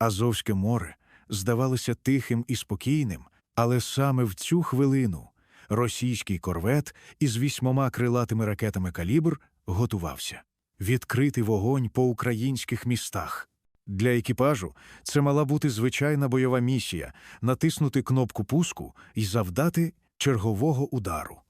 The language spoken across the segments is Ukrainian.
Азовське море здавалося тихим і спокійним, але саме в цю хвилину російський корвет із вісьмома крилатими ракетами калібр готувався відкрити вогонь по українських містах. Для екіпажу це мала бути звичайна бойова місія натиснути кнопку пуску і завдати чергового удару.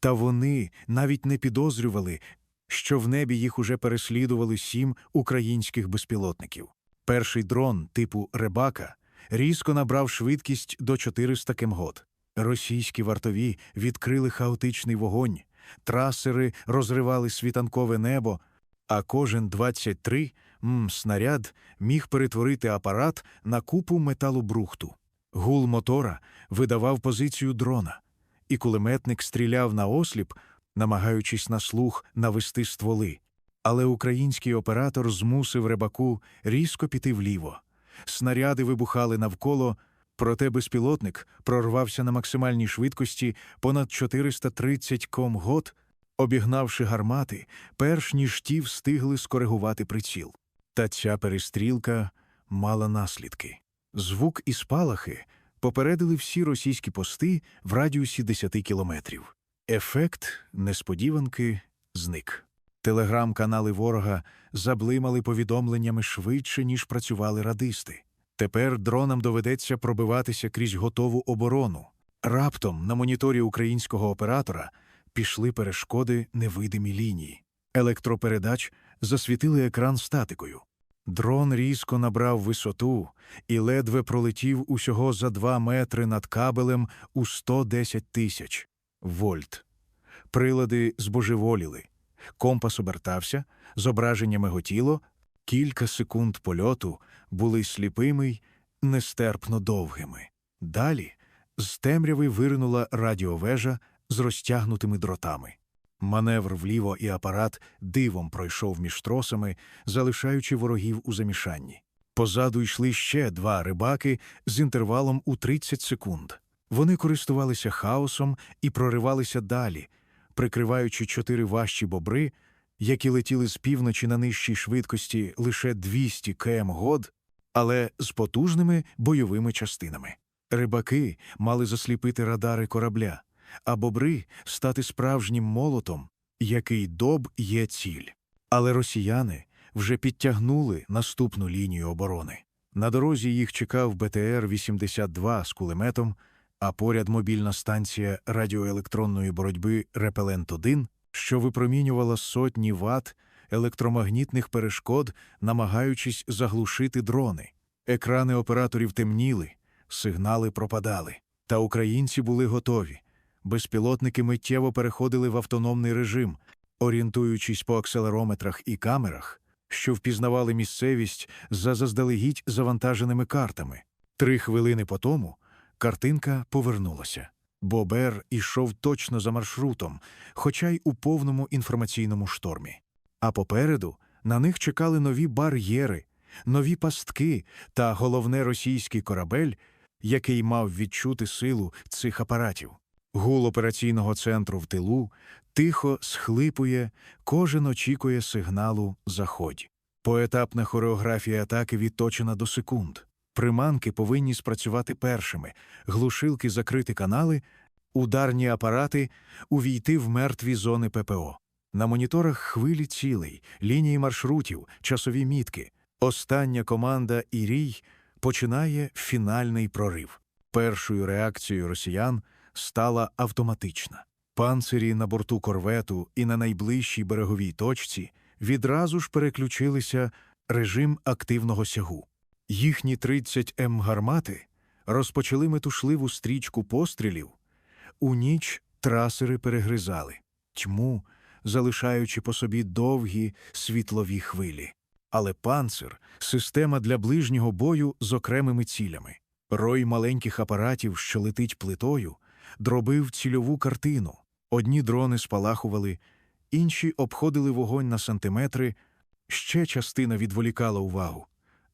Та вони навіть не підозрювали, що в небі їх уже переслідували сім українських безпілотників. Перший дрон типу Ребака різко набрав швидкість до 400 кмгод. Російські вартові відкрили хаотичний вогонь, трасери розривали світанкове небо, а кожен 23 м, снаряд міг перетворити апарат на купу металобрухту. Гул мотора видавав позицію дрона, і кулеметник стріляв на осліп, намагаючись на слух навести стволи. Але український оператор змусив рибаку різко піти вліво. Снаряди вибухали навколо, проте безпілотник прорвався на максимальній швидкості понад 430 ком-год, обігнавши гармати, перш ніж ті встигли скоригувати приціл. Та ця перестрілка мала наслідки. Звук і спалахи попередили всі російські пости в радіусі 10 кілометрів. Ефект несподіванки зник. Телеграм-канали ворога заблимали повідомленнями швидше, ніж працювали радисти. Тепер дронам доведеться пробиватися крізь готову оборону. Раптом на моніторі українського оператора пішли перешкоди невидимі лінії. Електропередач засвітили екран статикою. Дрон різко набрав висоту і ледве пролетів усього за два метри над кабелем у 110 тисяч вольт. Прилади збожеволіли. Компас обертався, зображення миготіло, кілька секунд польоту були сліпими й нестерпно довгими. Далі з темряви виринула радіовежа з розтягнутими дротами. Маневр вліво і апарат дивом пройшов між тросами, залишаючи ворогів у замішанні. Позаду йшли ще два рибаки з інтервалом у 30 секунд. Вони користувалися хаосом і проривалися далі, прикриваючи чотири важчі бобри, які летіли з півночі на нижчій швидкості лише 200 км год, але з потужними бойовими частинами. Рибаки мали засліпити радари корабля, а бобри стати справжнім молотом, який доб є ціль. Але росіяни вже підтягнули наступну лінію оборони. На дорозі їх чекав БТР-82 з кулеметом, а поряд мобільна станція радіоелектронної боротьби Репелент-1, що випромінювала сотні ват електромагнітних перешкод, намагаючись заглушити дрони. Екрани операторів темніли, сигнали пропадали. Та українці були готові. Безпілотники миттєво переходили в автономний режим, орієнтуючись по акселерометрах і камерах, що впізнавали місцевість за заздалегідь завантаженими картами. Три хвилини по тому картинка повернулася. Бобер ішов точно за маршрутом, хоча й у повному інформаційному штормі. А попереду на них чекали нові бар'єри, нові пастки та головне російський корабель, який мав відчути силу цих апаратів. Гул операційного центру в тилу тихо схлипує, кожен очікує сигналу «Заходь». Поетапна хореографія атаки відточена до секунд. Приманки повинні спрацювати першими, глушилки закрити канали, ударні апарати увійти в мертві зони ППО. На моніторах хвилі цілей, лінії маршрутів, часові мітки. Остання команда і рій починає фінальний прорив. Першою реакцією росіян стала автоматична. Панцирі на борту корвету і на найближчій береговій точці відразу ж переключилися режим активного сягу. Їхні 30 М гармати розпочали метушливу стрічку пострілів. У ніч трасери перегризали тьму, залишаючи по собі довгі світлові хвилі. Але панцир система для ближнього бою з окремими цілями. Рой маленьких апаратів, що летить плитою, дробив цільову картину. Одні дрони спалахували, інші обходили вогонь на сантиметри, ще частина відволікала увагу.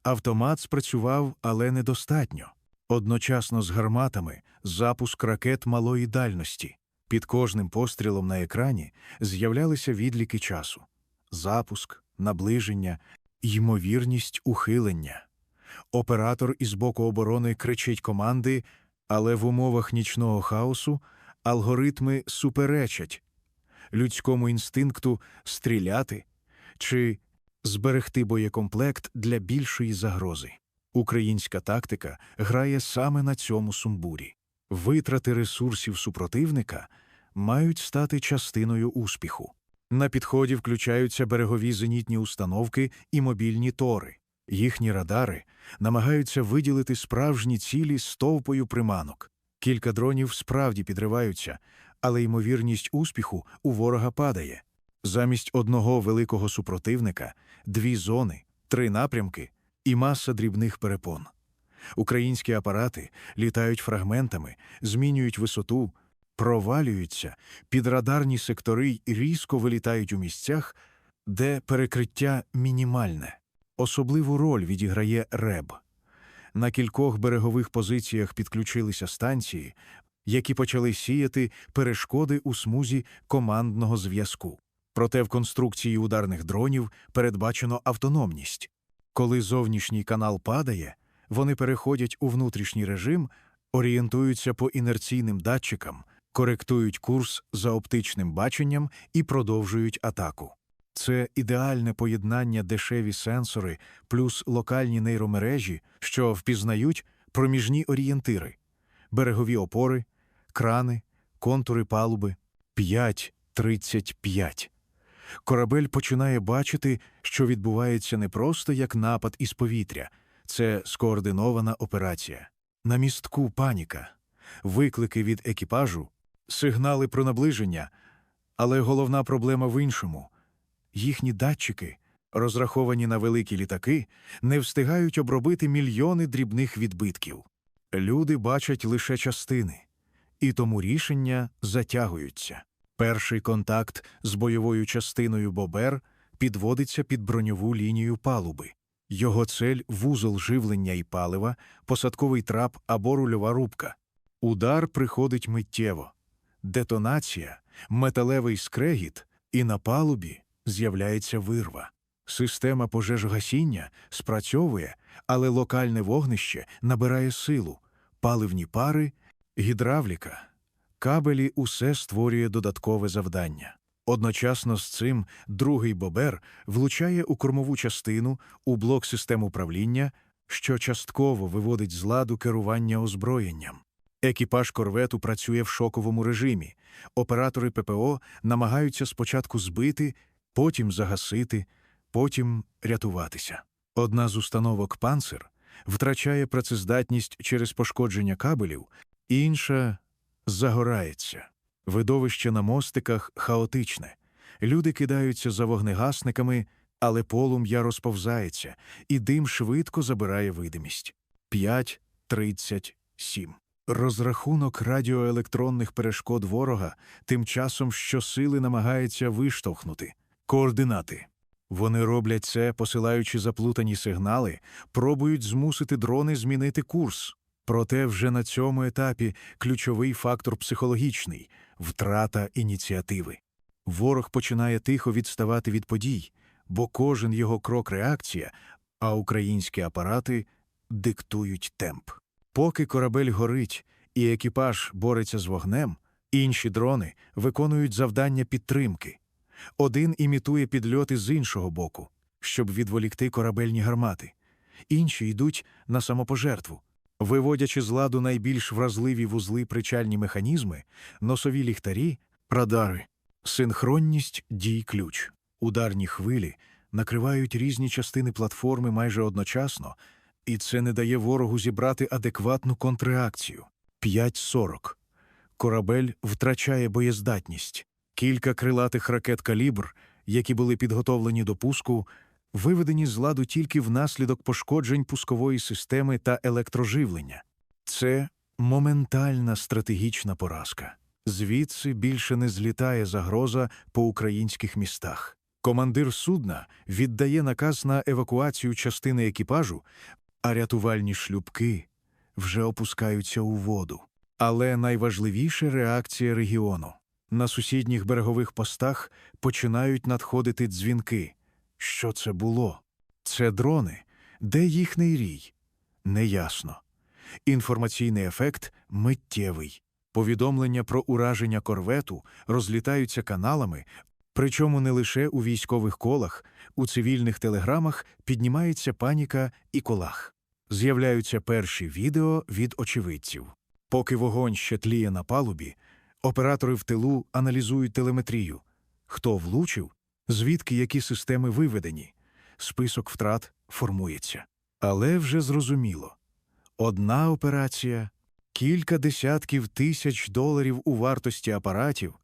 Автомат спрацював, але недостатньо. Одночасно з гарматами запуск ракет малої дальності. Під кожним пострілом на екрані з'являлися відліки часу: запуск, наближення, ймовірність ухилення. Оператор із боку оборони кричить команди, але в умовах нічного хаосу алгоритми суперечать людському інстинкту стріляти чи зберегти боєкомплект для більшої загрози. Українська тактика грає саме на цьому сумбурі. Витрати ресурсів супротивника мають стати частиною успіху. На підході включаються берегові зенітні установки і мобільні тори. Їхні радари намагаються виділити справжні цілі стовпою приманок. Кілька дронів справді підриваються, але ймовірність успіху у ворога падає. Замість одного великого супротивника дві зони, три напрямки і маса дрібних перепон. Українські апарати літають фрагментами, змінюють висоту, провалюються, підрадарні сектори й різко вилітають у місцях, де перекриття мінімальне. Особливу роль відіграє РЕБ. На кількох берегових позиціях підключилися станції, які почали сіяти перешкоди у смузі командного зв'язку. Проте в конструкції ударних дронів передбачено автономність. Коли зовнішній канал падає, вони переходять у внутрішній режим, орієнтуються по інерційним датчикам, коректують курс за оптичним баченням і продовжують атаку. Це ідеальне поєднання дешеві сенсори плюс локальні нейромережі, що впізнають проміжні орієнтири, берегові опори, крани, контури палуби 5.35. Корабель починає бачити, що відбувається не просто як напад із повітря, це скоординована операція. На містку паніка, виклики від екіпажу, сигнали про наближення, але головна проблема в іншому. Їхні датчики, розраховані на великі літаки, не встигають обробити мільйони дрібних відбитків. Люди бачать лише частини, і тому рішення затягуються. Перший контакт з бойовою частиною Бобер підводиться під броньову лінію палуби. Його цель вузол живлення і палива, посадковий трап або рульова рубка. Удар приходить миттєво. Детонація, металевий скрегіт, і на палубі з'являється вирва. Система пожежогасіння спрацьовує, але локальне вогнище набирає силу, паливні пари, гідравліка. Кабелі усе створює додаткове завдання. Одночасно з цим другий бобер влучає у кормову частину у блок систем управління, що частково виводить з ладу керування озброєнням. Екіпаж корвету працює в шоковому режимі. Оператори ППО намагаються спочатку збити, потім загасити, потім рятуватися. Одна з установок панцир втрачає працездатність через пошкодження кабелів, інша загорається. Видовище на мостиках хаотичне. Люди кидаються за вогнегасниками, але полум'я розповзається, і дим швидко забирає видимість. 5.37. Розрахунок радіоелектронних перешкод ворога тим часом щосили намагається виштовхнути координати. Вони роблять це, посилаючи заплутані сигнали, пробують змусити дрони змінити курс. Проте вже на цьому етапі ключовий фактор психологічний втрата ініціативи. Ворог починає тихо відставати від подій, бо кожен його крок реакція, а українські апарати диктують темп. Поки корабель горить і екіпаж бореться з вогнем, інші дрони виконують завдання підтримки. Один імітує підльоти з іншого боку, щоб відволікти корабельні гармати, інші йдуть на самопожертву. Виводячи з ладу найбільш вразливі вузли причальні механізми, носові ліхтарі, радари, синхронність дій ключ, ударні хвилі накривають різні частини платформи майже одночасно, і це не дає ворогу зібрати адекватну контрреакцію. 5.40. Корабель втрачає боєздатність. Кілька крилатих ракет калібр, які були підготовлені до пуску, виведені з ладу тільки внаслідок пошкоджень пускової системи та електроживлення. Це моментальна стратегічна поразка. Звідси більше не злітає загроза по українських містах. Командир судна віддає наказ на евакуацію частини екіпажу, а рятувальні шлюбки вже опускаються у воду. Але найважливіша реакція регіону. На сусідніх берегових постах починають надходити дзвінки. Що це було? Це дрони. Де їхній рій? неясно. Інформаційний ефект миттєвий. Повідомлення про ураження корвету розлітаються каналами, причому не лише у військових колах, у цивільних телеграмах піднімається паніка і колах. З'являються перші відео від очевидців. Поки вогонь ще тліє на палубі, оператори в тилу аналізують телеметрію. Хто влучив, звідки які системи виведені. Список втрат формується. Але вже зрозуміло. Одна операція, кілька десятків тисяч доларів у вартості апаратів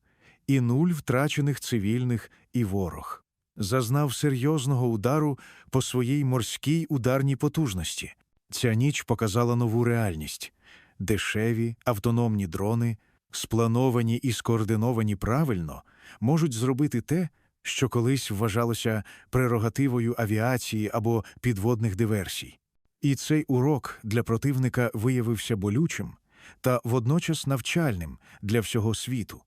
і нуль втрачених цивільних і ворог. Зазнав серйозного удару по своїй морській ударній потужності. Ця ніч показала нову реальність. Дешеві автономні дрони, сплановані і скоординовані правильно, можуть зробити те, що колись вважалося прерогативою авіації або підводних диверсій. І цей урок для противника виявився болючим та водночас навчальним для всього світу.